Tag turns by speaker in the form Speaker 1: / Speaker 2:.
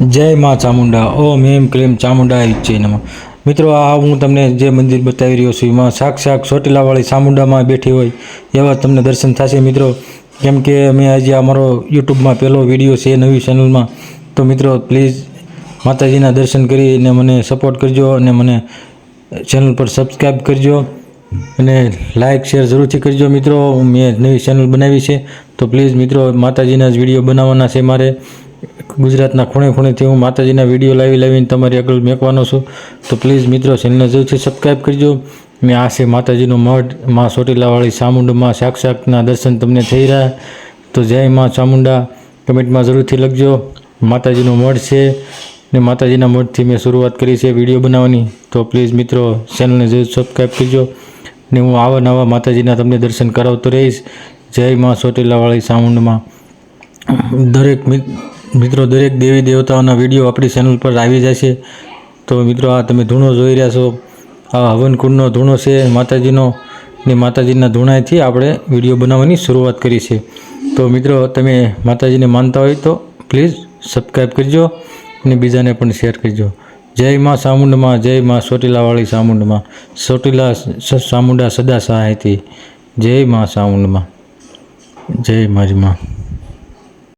Speaker 1: જય મા ચામુંડા. ઓમ હેમ ક્લેમ ચામુંડા જય નમઃ. મિત્રો, આ હું તમને જે મંદિર બતાવી રહ્યો છું, એમાં સાક્ષાત ચોટીલાવાળી ચામુંડામાં બેઠી હોય એવા તમને દર્શન થશે. મિત્રો, કેમ કે મેં આજે અમારો યુટ્યુબમાં પહેલો વીડિયો છે નવી ચેનલમાં. તો મિત્રો, પ્લીઝ માતાજીના દર્શન કરીને મને સપોર્ટ કરજો અને મને ચેનલ પર સબસ્ક્રાઈબ કરજો અને લાઇક, શેર જરૂરથી કરજો. મિત્રો મેં નવી ચેનલ બનાવી છે. તો પ્લીઝ મિત્રો, માતાજીના જ વીડિયો બનાવવાના છે મારે. ગુજરાતના ખૂણે ખૂણેથી હું માતાજીના વીડિયો લાવી લાવીને તમારી આગળ મેકવાનો છું. તો પ્લીઝ મિત્રો ચેનલને જરૂરથી સબસ્ક્રાઈબ કરજો. મેં આ છે માતાજીનો મઢ, માં ચોટીલાવાળી ચામુંડમાં સાક્ષાતના દર્શન તમને થઈ રહ્યા. તો જય માં ચામુંડા. કમેન્ટમાં જરૂરથી લખજો. માતાજીનો મઢ છે ને માતાજીના મઢથી મેં શરૂઆત કરી છે વીડિયો બનાવવાની. તો પ્લીઝ મિત્રો ચેનલને જરૂર સબસ્ક્રાઈબ કરજો. ને હું આવા માતાજીના તમને દર્શન કરાવતો રહીશ. જય માં ચોટીલાવાળી ચામુંડમાં. દરેક મિ- મિત્રો, દરેક દેવી દેવતાઓના વીડિયો આપણી ચેનલ પર આવી જાય છે. તો મિત્રો, આ તમે ધૂણો જોઈ રહ્યા છો. આ હવનકુંડનો ધૂણો છે, માતાજીનો. ને માતાજીના ધૂણાથી આપણે વીડિયો બનાવવાની શરૂઆત કરી છે. તો મિત્રો, તમે માતાજીને માનતા હોય તો પ્લીઝ સબસ્ક્રાઈબ કરજો અને બીજાને પણ શેર કરજો. જય માં ચામુંડમાં જય માં ચોટીલાવાળી ચામુંડમાં ચોટીલા સ- ચામુંડા સદા સહાયથી. જય માં ચામુંડમાં જય મારી માં.